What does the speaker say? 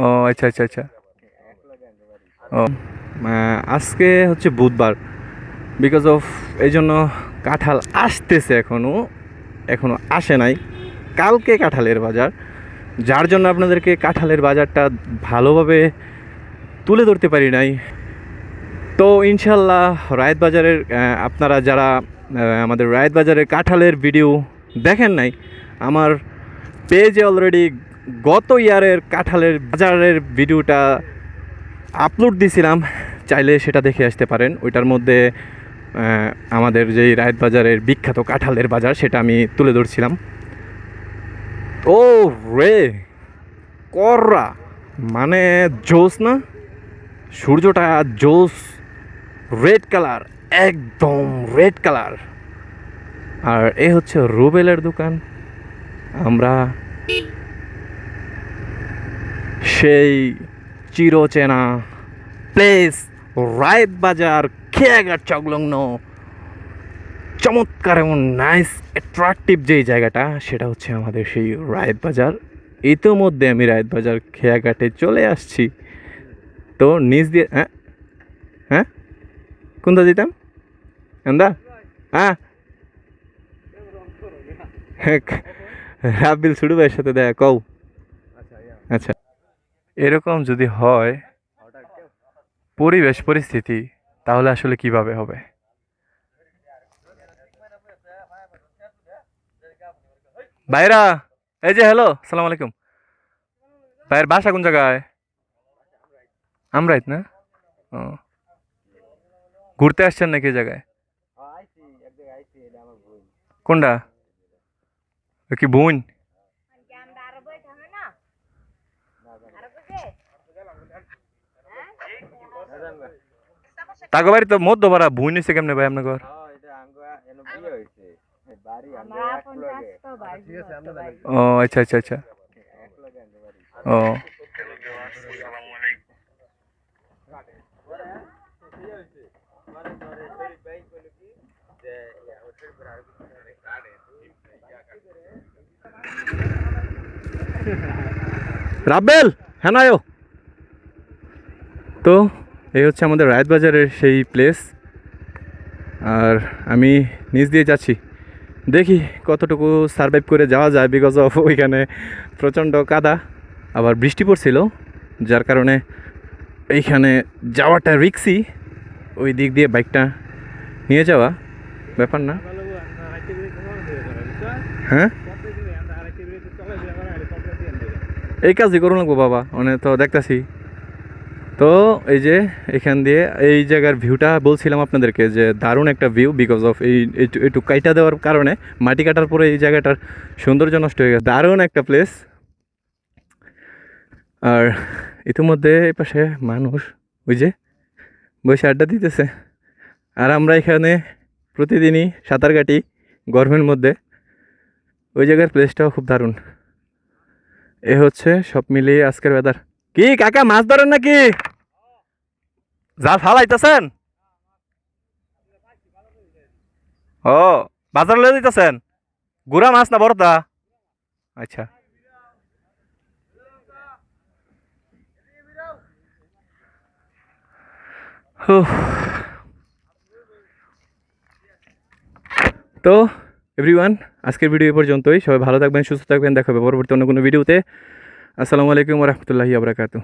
ও আচ্ছা আচ্ছা আচ্ছা। ও আজকে হচ্ছে বুধবার। বিকজ অফ এই জন্য কাঁঠাল আসতেছে এখনও এখনও আসে নাই। কালকে কাঁঠালের বাজার। যার জন্য আপনাদেরকে কাঁঠালের বাজারটা ভালোভাবে তুলে ধরতে পারি নাই। তো ইনশাল্লাহ রায়ত বাজারের আপনারা যারা আমাদের রায়ত বাজারের কাঁঠালের ভিডিও দেখেন নাই আমার পেজে অলরেডি গত ইয়ারের কাঁঠালের বাজারের ভিডিওটা আপলোড দিয়েছিলাম চাইলে সেটা দেখে আসতে পারেন। ওইটার মধ্যে আমাদের যেই রায়ত বাজারের বিখ্যাত কাঁঠালের বাজার, সেটা আমি তুলে ধরছিলাম। ও রে, কররা। মানে জোস না? সূর্যটা জোস রেড কালার একদম রেড কালার আর এ হচ্ছে রুবেলের দোকান। আমরা সেই চিরচেনা প্লেস রায়ত বাজার, খেয়াঘাট সংলগ্ন, চমৎকার এবং নাইস অ্যাট্রাকটিভ যেই জায়গাটা, সেটা হচ্ছে আমাদের সেই রায়ত বাজার। ইতোমধ্যে আমি রায়ত বাজার, খেয়াঘাটে চলে আসছি। তো নিজ দিয়ে হ্যাঁ? হ্যাঁ? কোনটা দিতাম এন্দা হ্যাঁ রাবিল সুডু ভাইয়ের সাথে দেখা কও। আচ্ছা এরকম যদি হয় পরিবেশ পরিস্থিতি তাহলে আসলে কীভাবে হবে? ভাইরা এই যে হ্যালো সালাম আলাইকুম। ভাইয়ের বাসা কোন জায়গায়? আমরাইত না? ও। ঘুরতে আসছেন নাকি জায়গায়? কোনটা? ও কি বোন আমরা আরও বই থামে না আরও বুঝে তাকে বাড়ি তো মধ্য পাড়া বোন হয়েছে কেমনে ভাই আপনার ঘর আমার আপন চাষ তো ভাই ও আচ্ছা আচ্ছা আচ্ছা ও রাবেল হ্যাঁ না তো, এই হচ্ছে আমাদের রায়ত বাজারের সেই প্লেস আর আমি নিচ দিয়ে যাচ্ছি। দেখি কতটুকু সারভাইভ করে যাওয়া যায় বিকজ অফ ওইখানে প্রচণ্ড কাদা। আবার বৃষ্টি পড়ছিল, যার কারণে এইখানে যাওয়াটা রিক্সি ওই দিক দিয়ে বাইকটা নিয়ে যাওয়া, ব্যাপার না। হ্যাঁ? এই কাজই করুন লাগবো বাবা মানে তো দেখতাছি। তো এই যে এখান দিয়ে এই জায়গার ভিউটা বলছিলাম আপনাদেরকে যে দারুণ একটা ভিউ বিকজ অফ এই একটু কাইটা দেওয়ার কারণে মাটি কাটার পরে এই জায়গাটার সৌন্দর্য নষ্ট হয়ে গেছে। দারুণ একটা প্লেস আর ইতিমধ্যে এই পাশে মানুষ ওই যে বসে আড্ডা দিতেছে। আর আমরা এখানে প্রতিদিনই সাঁতার কাটি গরমের মধ্যে। ওই জায়গার প্লেসটাও খুব দারুণ। এ হচ্ছে সব মিলিয়ে আজকের ওয়েদার কি, কাকা, মাছ ধরেন নাকি? জাল ফালাইতেছেন ও, বাজার লয়ে দিতেছেন গুড়া মাছ না বড়দা আচ্ছা। তো এভরিওয়ান আজকের ভিডিও পর্যন্তই। সবাই ভালো থাকবেন, সুস্থ থাকবেন। দেখাবে পরবর্তী অন্য কোনো ভিডিওতে। আসসালামু আলাইকুম রহমতুল্লাহি আবরাকাতু